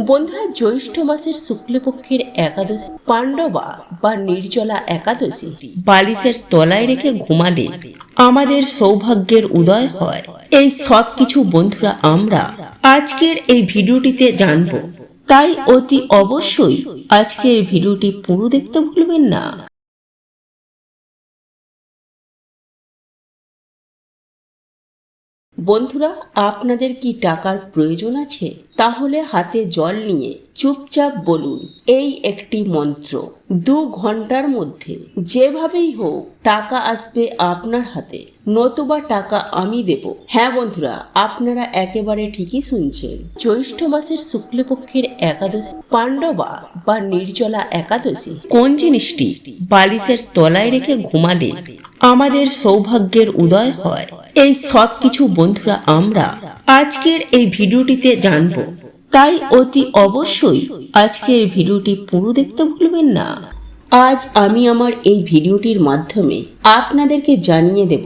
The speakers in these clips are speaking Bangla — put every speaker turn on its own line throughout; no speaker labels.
বন্ধুরা, জ্যৈষ্ঠ মাসের শুক্লপক্ষের একাদশী, পাণ্ডবা বা নির্জলা একাদশী বালিশের তলায় রেখে ঘুমালে আমাদের সৌভাগ্যের উদয় হয়। এই সব কিছু বন্ধুরা, আমরা আজকের এই ভিডিওটিতে জানব। তাই অতি অবশ্যই আজকের ভিডিওটি পুরো দেখতে ভুলবেন না। বন্ধুরা, আপনাদের কি টাকার প্রয়োজন আছে? তাহলে হাতে জল নিয়ে চুপচাপ বলুন, এই একটি মন্ত্র। দু ঘণ্টার মধ্যে যেভাবেই হোক টাকা আসবে আপনার হাতে, নতুবা টাকা আমি দেব। হ্যাঁ বন্ধুরা, আপনারা একেবারে ঠিকই শুনছেন। জ্যৈষ্ঠ মাসের শুক্লপক্ষের একাদশী, পাণ্ডবা বা নির্জলা একাদশী, কোন জিনিসটি বালিশের তলায় রেখে ঘুমালে আমাদের সৌভাগ্যের উদয় হয়? এই সব কিছু বন্ধুরা, আমরা আজকের এই ভিডিওটিতে জানব। তাই অতি অবশ্যই আজকের ভিডিওটি পুরো দেখতে ভুলবেন না। আজ আমি আমার এই ভিডিওটির মাধ্যমে আপনাদেরকে জানিয়ে দেব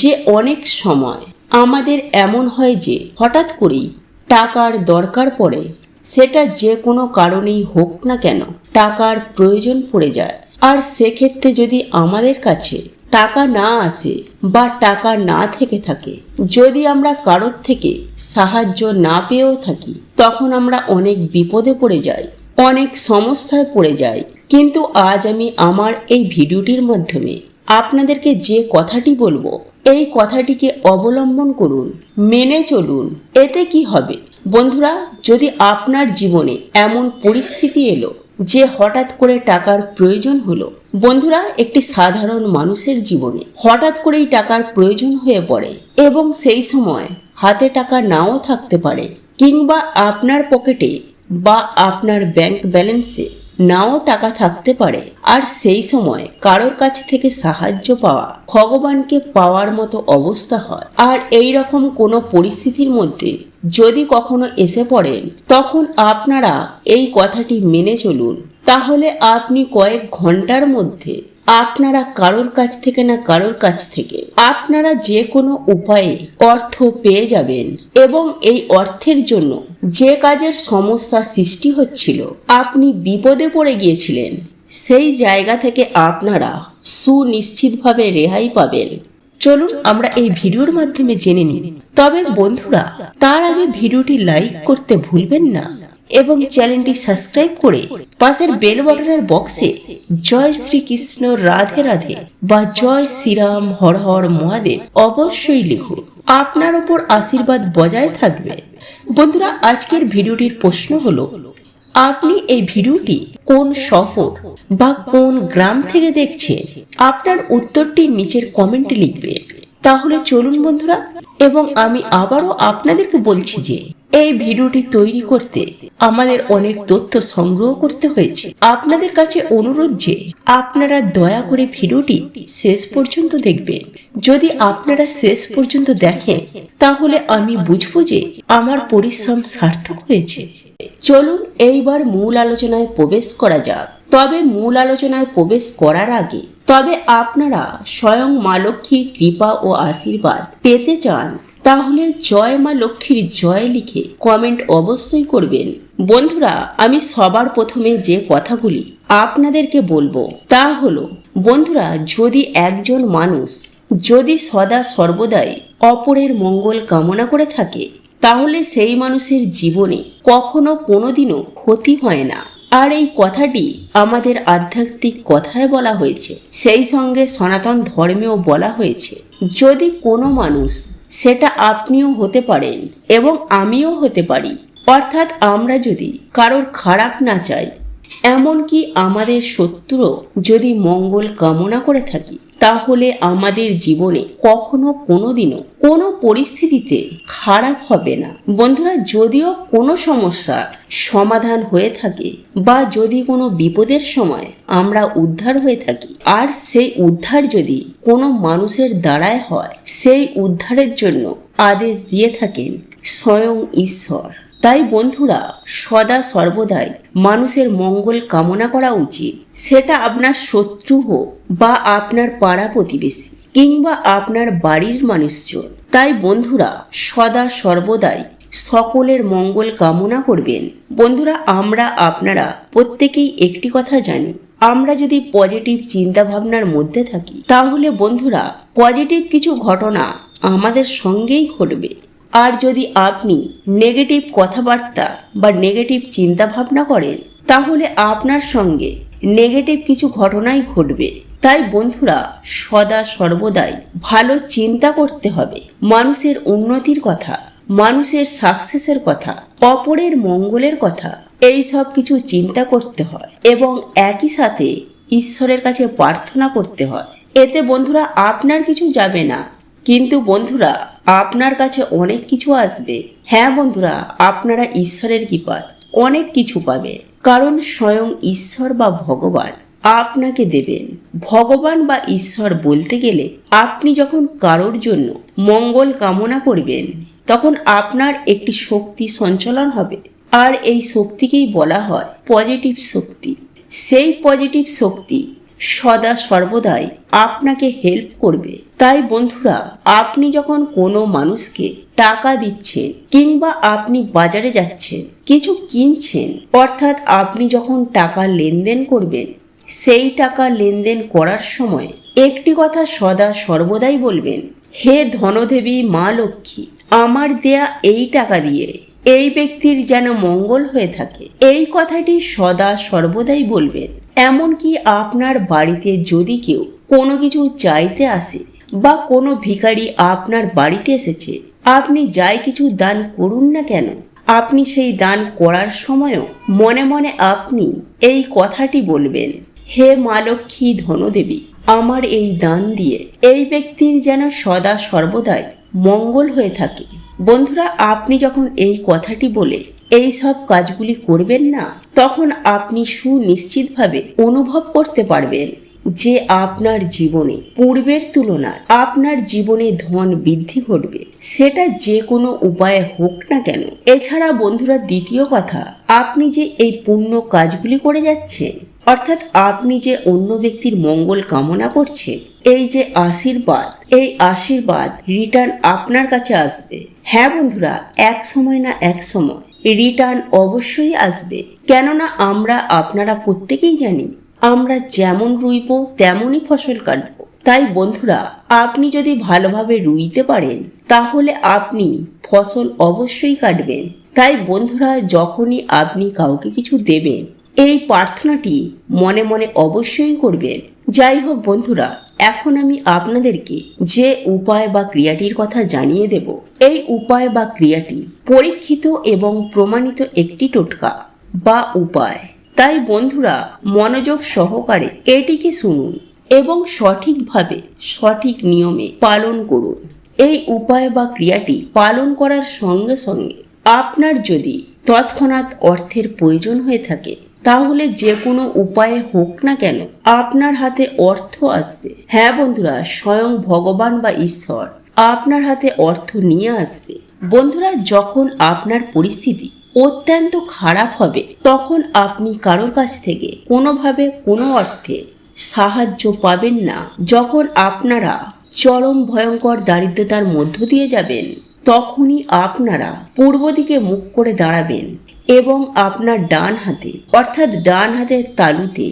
যে অনেক সময় আমাদের এমন হয় যে হঠাৎ করেই টাকার দরকার পড়ে, সেটা যে কোনো কারণেই হোক না কেন টাকার প্রয়োজন পড়ে যায়। আর সেক্ষেত্রে যদি আমাদের কাছে টাকা না আসে বা টাকা না থেকে থাকে, যদি আমরা কারোর থেকে সাহায্য না পেয়েও থাকি তখন আমরা অনেক বিপদে পড়ে যাই, অনেক সমস্যায় পড়ে যাই। কিন্তু আজ আমি আমার এই ভিডিওটির মাধ্যমে আপনাদেরকে যে কথাটি বলব, এই কথাটিকে অবলম্বন করুন, মেনে চলুন। এতে কি হবে? বন্ধুরা, যদি আপনার জীবনে এমন পরিস্থিতি এলো যে হঠাৎ করে টাকার প্রয়োজন হলো, বন্ধুরা, একটি সাধারণ মানুষের জীবনে হঠাৎ করেই টাকার প্রয়োজন হয়ে পড়ে এবং সেই সময় হাতে টাকা নাও থাকতে পারে। কিংবা আপনার পকেটে বা আপনার ব্যাংক ব্যালেন্সে নাও টাকা থাকতে পারে। আর সেই সময় কারোর কাছ থেকে সাহায্য পাওয়া ভগবানকে পাওয়ার মতো অবস্থা হয়। আর এই রকম কোনো পরিস্থিতির মধ্যে যদি কখনো এসে পড়েন, তখন আপনারা এই কথাটি মেনে চলুন। তাহলে আপনি কয়েক ঘণ্টার মধ্যে আপনারা কারোর কাছ থেকে না কারোর কাছ থেকে আপনারা যে কোনো উপায়ে অর্থ পেয়ে যাবেন এবং এই অর্থের জন্য যে কাজের সমস্যা সৃষ্টি হচ্ছিল, আপনি বিপদে পড়ে গিয়েছিলেন। সেই জায়গা থেকে আপনারা সুনিশ্চিতভাবে রেহাই পাবেন। চলুন আমরা এই ভিডিওর মাধ্যমে জেনে নিই। তবে বন্ধুরা, তার আগে ভিডিওটি লাইক করতে ভুলবেন না। এবং চ্যানেলটি সাবস্ক্রাইব করে পাশের বেল বাটনের বক্সে জয় শ্রীকৃষ্ণ, রাধে রাধে বা জয় শ্রীরাম, হর হর মহাদেব অবশ্যই লিখুন আপনার উপর আশীর্বাদ বজায় থাকবে। বন্ধুরা, আজকের ভিডিওটির প্রশ্ন হলো, আপনি এই ভিডিওটি কোন শহর বা কোন গ্রাম থেকে দেখছেন? আপনার উত্তরটি নিচের কমেন্টে লিখবে। তাহলে চলুন বন্ধুরা, এবং আমি আবারও আপনাদেরকে বলছি যে এই ভিডিওটি তৈরি করতে আমাদের অনেক তথ্য সংগ্রহ করতে হয়েছে। আপনাদের কাছে অনুরোধ যে আপনারা দয়া করে ভিডিওটি শেষ পর্যন্ত দেখবেন। যদি আপনারা শেষ পর্যন্ত দেখেন, তাহলে আমি বুঝব যে আমার পরিশ্রম সার্থক হয়েছে। চলুন এইবার মূল আলোচনায় প্রবেশ করা যাক। তবে মূল আলোচনায় প্রবেশ করার আগে, তবে আপনারা স্বয়ং মা লক্ষ্মীর কৃপা ও আশীর্বাদ পেতে চান তাহলে জয় মা লক্ষ্মীর জয় লিখে কমেন্ট অবশ্যই করবেন। বন্ধুরা, আমি সবার প্রথমে যে কথাগুলি আপনাদেরকে বলব, তা হলো, বন্ধুরা, যদি একজন মানুষ যদি সদা সর্বদাই অপরের মঙ্গল কামনা করে থাকে, তাহলে সেই মানুষের জীবনে কখনো কোনোদিনও ক্ষতি হয় না। আর এই কথাটি আমাদের আধ্যাত্মিক কথায় বলা হয়েছে। সেই সঙ্গে সনাতন ধর্মেও বলা হয়েছে, যদি কোনো মানুষ সেটা আপনিও হতে পারেন এবং আমিও হতে পারি। অর্থাৎ আমরা যদি কারোর খারাপ না চাই, এমনকি আমাদের শত্রু যদি মঙ্গল কামনা করে থাকি। তাহলে আমাদের জীবনে কখনো কোনোদিনও কোনো পরিস্থিতিতে খারাপ হবে না। বন্ধুরা, যদিও কোনো সমস্যা সমাধান হয়ে থাকে বা যদি কোনো বিপদের সময় আমরা উদ্ধার হয়ে থাকি, আর সেই উদ্ধার যদি কোনো মানুষের দ্বারায় হয়, সেই উদ্ধারের জন্য আদেশ দিয়ে থাকেন স্বয়ং ঈশ্বর। তাই বন্ধুরা, সদা সর্বদাই মানুষের মঙ্গল কামনা করা উচিত। সেটা আপনার শত্রু হোক বা আপনার পাড়া প্রতিবেশী কিংবা আপনার বাড়ির মানুষজন। তাই বন্ধুরা, সদা সর্বদাই সকলের মঙ্গল কামনা করবেন। বন্ধুরা, আমরা আপনারা প্রত্যেকেই একটি কথা জানি, আমরা যদি পজিটিভ চিন্তা ভাবনার মধ্যে থাকি, তাহলে বন্ধুরা পজিটিভ কিছু ঘটনা আমাদের সঙ্গেই ঘটবে। আর যদি আপনি নেগেটিভ কথাবার্তা বা নেগেটিভ চিন্তা ভাবনা করেন, তাহলে আপনার সঙ্গে নেগেটিভ কিছু ঘটনাই ঘটবে। তাই বন্ধুরা, সদা সর্বদাই ভালো চিন্তা করতে হবে। মানুষের উন্নতির কথা, মানুষের সাকসেসের কথা, অপরের মঙ্গলের কথা, এই সব কিছু চিন্তা করতে হয় এবং একই সাথে ঈশ্বরের কাছে প্রার্থনা করতে হয়। এতে বন্ধুরা, আপনার কিছু যাবে না। কিন্তু বন্ধুরা, আপনার কাছে অনেক কিছু আসবে। হ্যাঁ বন্ধুরা, আপনারা ঈশ্বরের কৃপায় অনেক কিছু পাবেন। কারণ স্বয়ং ঈশ্বর বা ভগবান আপনাকে দেবেন। ভগবান বা ঈশ্বর বলতে গেলে আপনি যখন কারোর জন্য মঙ্গল কামনা করবেন, তখন আপনার একটি শক্তি সঞ্চালন হবে। আর এই শক্তিকেই বলা হয় পজিটিভ শক্তি। সেই পজিটিভ শক্তি সদা সর্বদাই আপনাকে হেল্প করবে। তাই বন্ধুরা, আপনি যখন কোনো মানুষকে টাকা দিচ্ছেন কিংবা আপনি বাজারে যাচ্ছেন, কিছু কিনছেন, অর্থাৎ আপনি যখন টাকা লেনদেন করবেন, সেই টাকা লেনদেন করার সময় একটি কথা সদা সর্বদাই বলবেন, হে ধনদেবী মা লক্ষ্মী, আমার দেয়া এই টাকা দিয়ে এই ব্যক্তির যেন মঙ্গল হয়ে থাকে। এই কথাটি সদা সর্বদাই বলবেন। এমনকি আপনার বাড়িতে যদি কেউ কোনো কিছু চাইতে আসে বা কোনো ভিখারি আপনার বাড়িতে এসেছে, আপনি যাই কিছু দান করুন না কেন, আপনি সেই দান করার সময়ও মনে মনে আপনি এই কথাটি বলবেন, হে মা লক্ষ্মী ধনদেবী, আমার এই দান দিয়ে এই ব্যক্তির যেন সদা সর্বদাই মঙ্গল হয়ে থাকে। বন্ধুরা, আপনি যখন এই কথাটি বলে এই সব কাজগুলি করবেন না, তখন আপনি সুনিশ্চিতভাবে অনুভব করতে পারবেন যে আপনার জীবনে পূর্বের তুলনায় আপনার জীবনে ধন বৃদ্ধি ঘটবে। সেটা যে কোনো উপায়ে হোক না কেন। এছাড়া বন্ধুরা, দ্বিতীয় কথা, আপনি যে এই পুণ্য কাজগুলি করে যাচ্ছেন অর্থাৎ আপনি যে অন্য ব্যক্তির মঙ্গল কামনা করছেন এই যে আশীর্বাদ, এই আশীর্বাদ রিটার্ন আপনার কাছে আসবে। হ্যাঁ বন্ধুরা, এক সময় না এক সময় রিটার্ন অবশ্যই আসবে। কেননা আমরা আপনারা প্রত্যেকেই জানি, আমরা যেমন রুইব, তেমনই ফসল কাটব। তাই বন্ধুরা, আপনি যদি ভালোভাবে রুইতে পারেন, তাহলে আপনি ফসল অবশ্যই কাটবেন। তাই বন্ধুরা, যখনই আপনি কাউকে কিছু দেবেন এই প্রার্থনাটি মনে মনে অবশ্যই করবেন। যাই হোক বন্ধুরা, এখন আমি আপনাদেরকে যে উপায় বা ক্রিয়াটির কথা জানিয়ে দেব। এই উপায় বা ক্রিয়াটি পরীক্ষিত এবং প্রমাণিত একটি টোটকা বা উপায়। তাই বন্ধুরা, মনোযোগ সহকারে এটিকে শুনুন এবং সঠিকভাবে সঠিক নিয়মে পালন করুন। এই উপায় বা ক্রিয়াটি পালন করার সঙ্গে সঙ্গে আপনার যদি তৎক্ষণাৎ অর্থের প্রয়োজন হয়ে থাকে তাহলে যে কোনো উপায়ে হোক না কেন আপনার হাতে অর্থ আসবে। হ্যাঁ বন্ধুরা, স্বয়ং ভগবান বা ঈশ্বর আপনার হাতে অর্থ নিয়ে আসবে। বন্ধুরা, যখন আপনার পরিস্থিতি অত্যন্ত খারাপ হবে, তখন আপনি কারোর কাছ থেকে কোনোভাবে কোনো অর্থে সাহায্য পাবেন না। যখন আপনারা চরম ভয়ঙ্কর দারিদ্রতার মধ্য দিয়ে যাবেন, তখনই আপনারা পূর্ব দিকে মুখ করে দাঁড়াবেন। এবং আপনার ডান হাতে, অর্থাৎ ডান হাতের তালুতে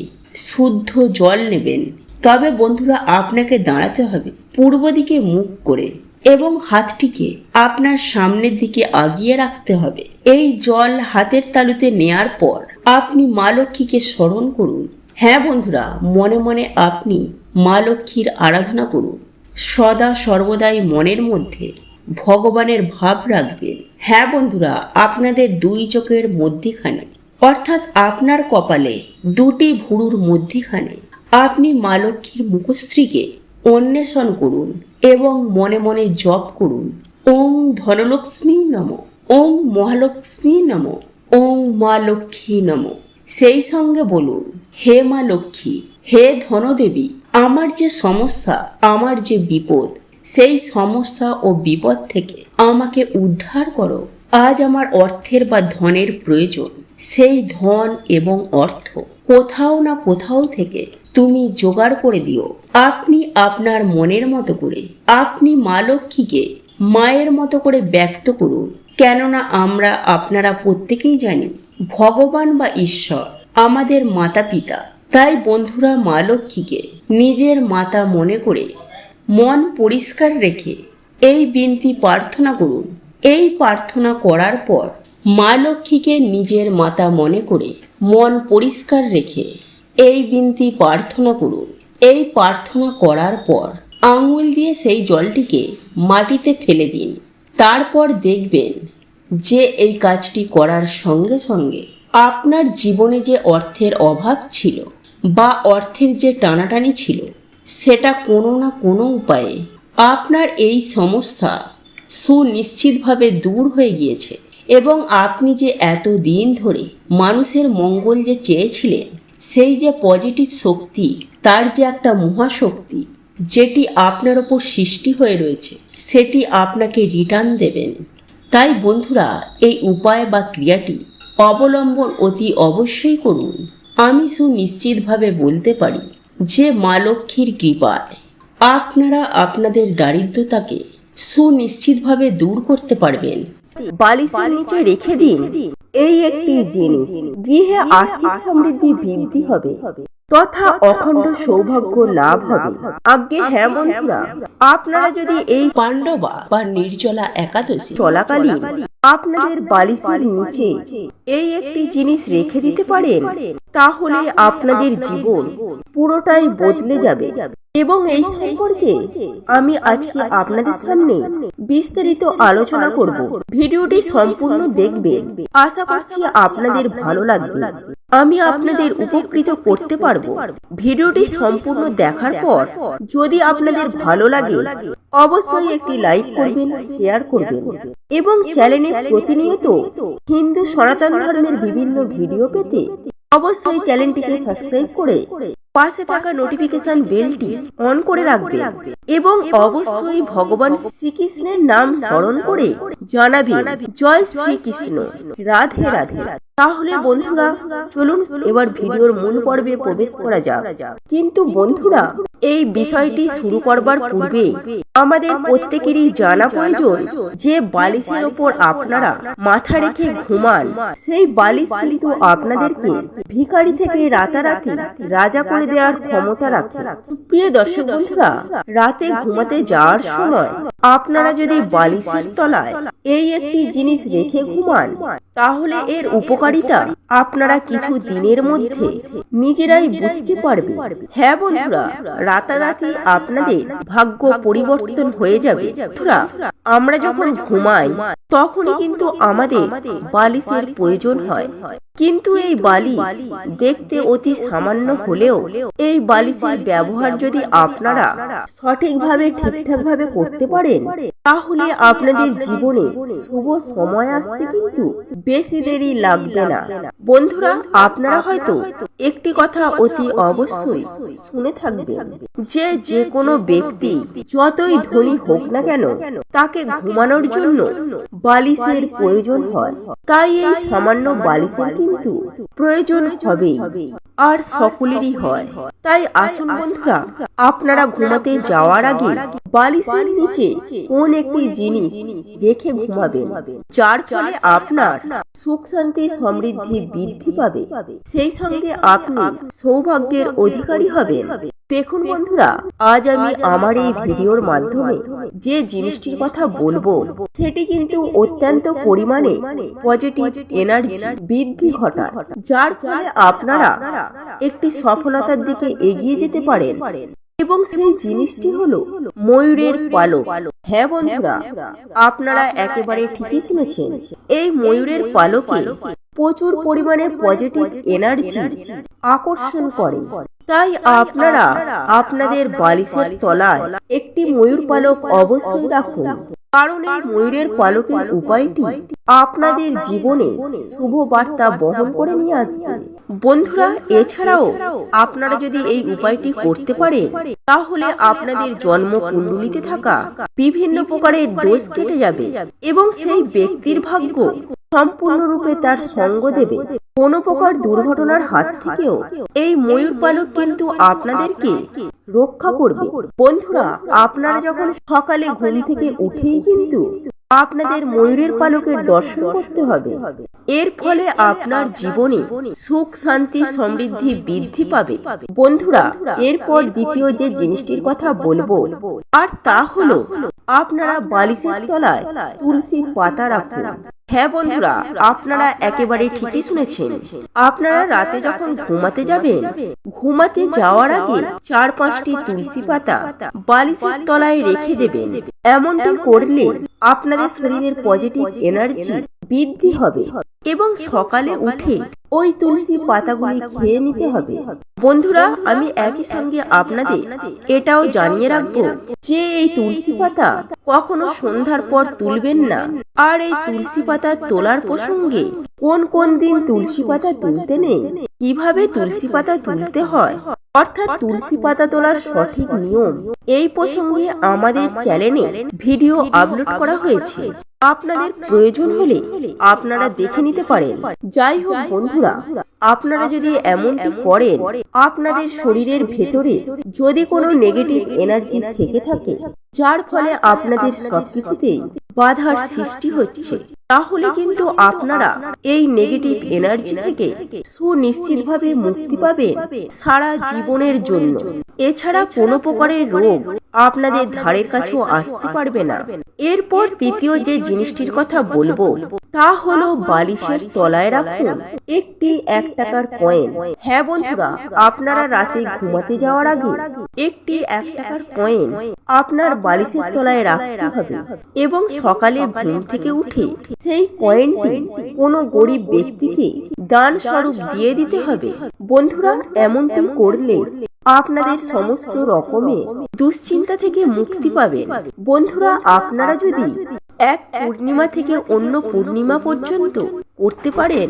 শুদ্ধ জল নেবেন। তবে বন্ধুরা, আপনাকে দাঁড়াতে হবে পূর্ব দিকে মুখ করে এবং হাতটিকে আপনার সামনের দিকে আগিয়ে রাখতে হবে। এই জল হাতের তালুতে নেয়ার পর আপনি মা লক্ষ্মীকে স্মরণ করুন। হ্যাঁ বন্ধুরা, মনে মনে আপনি মা লক্ষ্মীর আরাধনা করুন। সদা সর্বদাই মনের মধ্যে ভগবানের ভাব রাখবেন হ্যাঁ বন্ধুরা, আপনাদের দুই চোখের মধ্যিখানে, অর্থাৎ আপনার কপালে দুটি ভুরুর মধ্যিখানে, আপনি মা লক্ষ্মীর মুখশ্রীকে অন্বেষণ করুন এবং মনে মনে জপ করুন। ওম ধনলক্ষ্মী নম, ওম মহালক্ষ্মী নম, ওম মা লক্ষ্মী নম। সেই সঙ্গে বলুন, হে মা লক্ষ্মী, হে ধনদেবী, আমার যে সমস্যা, আমার যে বিপদ সেই সমস্যা ও বিপদ থেকে আমাকে উদ্ধার করো। আজ আমার অর্থের বা ধনের প্রয়োজন। সেই ধন এবং অর্থ কোথাও না কোথাও থেকে তুমি জোগাড় করে দিও। আপনি আপনার মনের মতো করে, আপনি মা লক্ষ্মীকে মায়ের মতো করে ব্যক্ত করুন। কেননা আমরা আপনারা প্রত্যেকেই জানি, ভগবান বা ঈশ্বর আমাদের মাতা পিতা তাই বন্ধুরা, মা লক্ষ্মীকে নিজের মাতা মনে করে মন পরিষ্কার রেখে এই বিনতি প্রার্থনা করুন। এই প্রার্থনা করার পর মা লক্ষ্মীকে নিজের মাতা মনে করে মন পরিষ্কার রেখে এই বিনতি প্রার্থনা করুন। এই প্রার্থনা করার পর আঙুল দিয়ে সেই জলটিকে মাটিতে ফেলে দিন। তারপর দেখবেন যে এই কাজটি করার সঙ্গে সঙ্গে আপনার জীবনে যে অর্থের অভাব ছিল বা অর্থের যে টানাটানি ছিল সেটা কোনো না কোনো উপায়ে আপনার এই সমস্যা সুনিশ্চিতভাবে দূর হয়ে গিয়েছে এবং আপনি যে এত দিন ধরে মানুষের মঙ্গল যে চেয়েছিলেন, সেই যে পজিটিভ শক্তি, তার যে একটা মহাশক্তি, যেটি আপনার ওপর সৃষ্টি হয়ে রয়েছে, সেটি আপনাকে রিটার্ন দেবেন। তাই বন্ধুরা, এই উপায় বা ক্রিয়াটি অবলম্বন অতি অবশ্যই করুন। আমি সুনিশ্চিতভাবে বলতে পারি যে মা লক্ষ্মীর কৃপায় আপনারা আপনাদের দারিদ্রতাকে সুনিশ্চিতভাবে দূর করতে পারবেন।
বালিশের নিচে রেখে দিন। এই একটি জিনিস। গৃহে আর্থিক সমৃদ্ধি বৃদ্ধি হবে। তথা অখণ্ড সৌভাগ্য লাভ হবে। আজ্ঞে হ্যাঁ বন্ধুরা আপনারা যদি এই
পাণ্ডবা বা নির্জলা একাদশী
চলাকালীন আপনাদের বালিশের নিচে এই একটি জিনিস রেখে দিতে পারেন তাহলে আপনাদের জীবন পুরোটাই বদলে যাবে। এবং এই সম্পর্কে আমি আজকে আপনাদের সামনে বিস্তারিত আলোচনা করব। ভিডিওটি সম্পূর্ণ দেখবেন। আশা করছি আপনাদের ভালো লাগবে। আমি আপনাদের উপকৃত করতে পারব। ভিডিওটি সম্পূর্ণ দেখার পর যদি আপনাদের ভালো লাগে অবশ্যই একটি লাইক করবেন শেয়ার করবেন। এবং চ্যানেলে প্রতিনিয়ত হিন্দু সনাতন ধর্মের বিভিন্ন ভিডিও পেতে অবশ্যই চ্যানেলটিকে সাবস্ক্রাইব করে পাশে থাকা নোটিফিকেশন বেলটি অন করে রাখবে এবং অবশ্যই ভগবান শ্রীকৃষ্ণের নাম স্মরণ করে জানাবেন। জয় শ্রীকৃষ্ণ। রাধে রাধে। তাহলে বন্ধুরা চলুন এবার ভিডিওর মূল পর্বে প্রবেশ করা যাক। কিন্তু বন্ধুরা এই বিষয়টি শুরু করবার পূর্বে আমাদের প্রত্যেকেরই জানা প্রয়োজন যে বালিশের ওপর আপনারা মাথা রেখে ঘুমান। সেই বালিশ কিন্তু আপনাদেরকে ভিখারি থেকে রাতারাতি রাজা করে দেওয়ার ক্ষমতা রাখে। প্রিয় দর্শক বন্ধুরা রাতে ঘুমাতে যাওয়ার সময় আপনারা যদি বালিশের তলায় এই একটি জিনিস রেখে ঘুমান তাহলে এর উপকারিতা আপনারা কিছু দিনের মধ্যে নিজেরাই বুঝতে পারবে হ্যাঁ বন্ধুরা রাতারাতি আপনাদের ভাগ্য পরিবর্তন হয়ে যাবে। বন্ধুরা আমরা যখন ঘুমাই তখনই কিন্তু আমাদের বালিশের প্রয়োজন হয়। কিন্তু এই বালিশ দেখতে অতি সামান্য হলেও এই বালিশের ব্যবহার যদি আপনারা সঠিকভাবে ঠিকঠাকভাবে করতে পারেন করেন তাহলে আপনাদের জীবনে শুভ সময় আসতে কিন্তু বেশি দেরি লাগবে না। বন্ধুরা আপনারা হয়তো একটি কথা অতি অবশ্যই শুনে থাকবেন যে যে কোনো ব্যক্তি যতই ধনী হোক না কেন তাকে ঘুমানোর জন্য বালিশের প্রয়োজন হয়। তাই এই সামান্য বালিশের কিন্তু প্রয়োজন হবেই। আর সকলেরই হয়। তাই আসুন বন্ধুরা আপনারা ঘুমাতে যাওয়ার আগে বালিশের নিচে কোন একটি জিনিস রেখে ঘুমাবেন যার ফলে আপনার সুখ শান্তি সমৃদ্ধি বৃদ্ধি পাবে। সেই সঙ্গে আপনি সৌভাগ্যের অধিকারী হবেন। দেখুন বন্ধুরা আজ আমি আমার এই ভিডিওর মাধ্যমে যে জিনিসটির কথা বলব সেটি কিন্তু অত্যন্ত পরিমাণে পজিটিভ এনার্জি বৃদ্ধি ঘটায়। যার ফলে আপনারা একটি সফলতার দিকে এগিয়ে যেতে পারেন। এবং সেই জিনিসটি হলো ময়ূরের পালক। হ্যাঁ বন্ধুরা আপনারা একেবারে ঠিকই শুনেছেন। এই ময়ূরের পালকে প্রচুর পরিমাণে পজিটিভ এনার্জি আকর্ষণ করে। তাই আপনারা আপনাদের বালিশের তলায় একটি ময়ূর পালক অবশ্যই রাখুন। কারণ এই ময়ূরের পালকের উপায়টি আপনাদের জীবনে শুভ বার্তা বহন করে নিয়ে আসবে। বন্ধুরা এছাড়াও আপনারা যদি এই উপায়টি করতে পারেন তাহলে আপনাদের জন্ম কুণ্ডলিতে থাকা বিভিন্ন প্রকারের দোষ কেটে যাবে এবং সেই ব্যক্তির ভাগ্য সম্পূর্ণরূপে তার সঙ্গ দেবে। কোনো প্রকার দুর্ঘটনার হাত থেকেও এই ময়ূর পালক কিন্তু আপনাদেরকে রক্ষা করবে। বন্ধুরা, আপনারা যখন সকালে ঘুম থেকে উঠেই কিন্তু আপনাদের ময়ূরের পালকের দর্শন করতে হবে। এর ফলে আপনার জীবনে সুখ, শান্তি, সমৃদ্ধি বৃদ্ধি পাবে। বন্ধুরা, এরপর দ্বিতীয় যে জিনিসটির কথা বলব, আর তা হলো, আপনারা বালিশের তলায় তুলসী পাতা রাখুন। হ্যাঁ বন্ধুরা আপনারা একেবারে ঠিকই শুনেছেন। আপনারা রাতে যখন ঘুমাতে যাবেন ঘুমাতে যাওয়ার আগে চার পাঁচটি তুলসী পাতা বালিশের তলায় রেখে দেবেন। এমনটি করলে আপনাদের শরীরের পজিটিভ এনার্জি বৃদ্ধি হবে এবং সকালে উঠে ওই তুলসী পাতাগুলি খেয়ে নিতে হবে। বন্ধুরা আমি একই সঙ্গে আপনাদের এটাও জানিয়ে রাখব যে এই তুলসী পাতা কখনো সন্ধ্যার পর তুলবেন না। আর এই তুলসী পাতা তোলার প্রসঙ্গে কোন কোন দিন তুলসী পাতা তুলতে নেই? কীভাবে তুলসী পাতা তুলতে হয়? অর্থাৎ তুলসী পাতা তোলার সঠিক নিয়ম। এই প্রসঙ্গে আমাদের চ্যানেলে ভিডিও আপলোড করা হয়েছে। আপনাদের প্রয়োজন হলে আপনারা দেখে নিতে পারেন। যাই হোক বন্ধুরা আপনারা যদি এমনটি করেন আপনাদের শরীরের ভেতরে যদি কোনো নেগেটিভ এনার্জি থেকে থাকে যার ফলে আপনাদের সবকিছুতেই বাধার সৃষ্টি হচ্ছে। তাহলে কিন্তু আপনারা এই নেগেটিভ এনার্জি থেকে সুনিশ্চিতভাবে মুক্তি পাবেন সারা জীবনের জন্য। এছাড়া কোনো প্রকারের রোগ আপনাদের ধারের কাছেও আসতে পারবে না। এরপর তৃতীয় যে জিনিসটির কথা বলব তা হলো বালিশের তলায় রাখুন। একটি এক টাকার কয়েন হ্যাঁ বন্ধুরা আপনারা রাতে ঘুমাতে যাওয়ার আগে একটি এক টাকার কয়েন আপনার বালিশের তলায় রাখতে হবে এবং সকালে ঘুম থেকে উঠে সেই কয়েনটি কোনো গরিব ব্যক্তিকে দান স্বরূপ দিয়ে দিতে হবে। বন্ধুরা, এমনটি করলে আপনাদের সমস্ত রকমের দুশ্চিন্তা থেকে মুক্তি পাবেন। বন্ধুরা, আপনারা যদি এক পূর্ণিমা থেকে অন্য পূর্ণিমা পর্যন্ত করতে পারেন,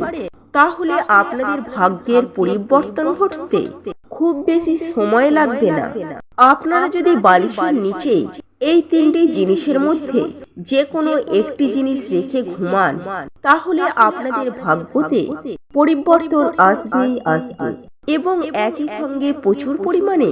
তাহলে আপনাদের ভাগ্যের পরিবর্তন ঘটতে খুব বেশি সময় লাগবে না। আপনারা যদি বালিশের নিচে এই তিনটি জিনিসের মধ্যে যে কোনো একটি জিনিস রেখে ঘুমান তাহলে আপনাদের ভাগ্যতে পরিবর্তন আসবেই আসবে এবং একই সঙ্গে প্রচুর পরিমাণে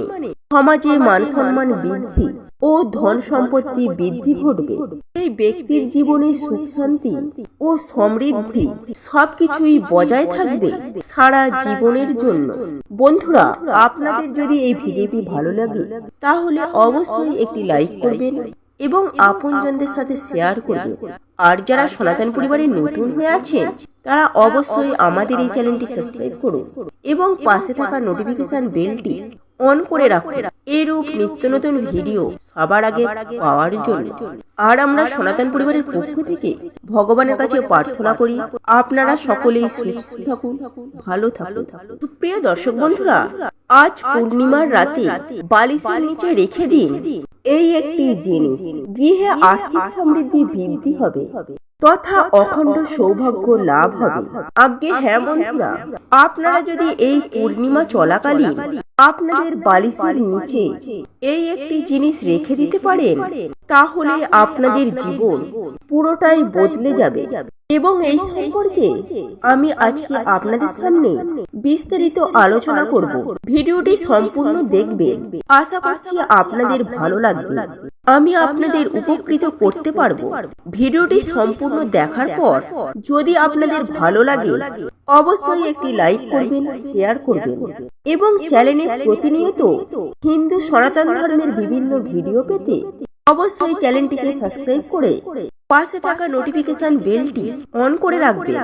সমাজে মান সম্মান বৃদ্ধি ও ধন সম্পত্তি বৃদ্ধি ঘটবে। এই ব্যক্তির জীবনে সুখ শান্তি ও সমৃদ্ধি সবকিছুই বজায় থাকবে সারা জীবনের জন্য। বন্ধুরা আপনাদের যদি এই ভিডিওটি ভালো লাগে তাহলে অবশ্যই একটি লাইক করবেন। এবং আপনজনদের সাথে শেয়ার করবেন আর যারা সনাতন পরিবারে নতুন হয়ে আছেন তারা অবশ্যই আমাদের এই চ্যানেলটি সাবস্ক্রাইব করুন এবং পাশে থাকা নোটিফিকেশন বেলটি অন করে রাখুন। এরূপ নিত্য নতুন ভিডিও সবার আগে পাওয়ার জন্য। আর আমরা সনাতন পরিবারের পক্ষ থেকে ভগবানের কাছে প্রার্থনা করি আপনারা সকলেই সুস্থ থাকুন ভালো থাকুন। প্রিয় দর্শক বন্ধুরা আজ পূর্ণিমার রাতে বালিশের নিচে রেখে দিন। এই একটি জিনিস, গৃহে আর্থিক সমৃদ্ধি বৃদ্ধি হবে, তথা অখণ্ড সৌভাগ্য লাভ হবে। আজ্ঞে হ্যাঁ বন্ধুরা, আপনারা যদি এই পূর্ণিমা চলাকালীন আপনাদের বালিশের নিচে এই একটি জিনিস রেখে দিতে পারেন তাহলে আপনাদের জীবন পুরোটাই বদলে যাবে। এবং এই সম্পর্কে আমি আজকে আপনাদের সামনে বিস্তারিত আলোচনা করব। ভিডিওটি সম্পূর্ণ দেখবেন। আশা করছি আপনাদের ভালো লাগবে। আমি আপনাদের উপকৃত করতে পারব। ভিডিওটি সম্পূর্ণ দেখার পর যদি আপনাদের ভালো লাগে অবশ্যই একটি লাইক করবেন শেয়ার করবেন। এবং চ্যানেলে প্রতিনিয়ত হিন্দু সনাতন ধর্মের বিভিন্ন ভিডিও পেতে অবশ্যই চ্যানেলটিকে সাবস্ক্রাইব করে পাশে থাকা নোটিফিকেশন বেলটি অন করে রাখবেন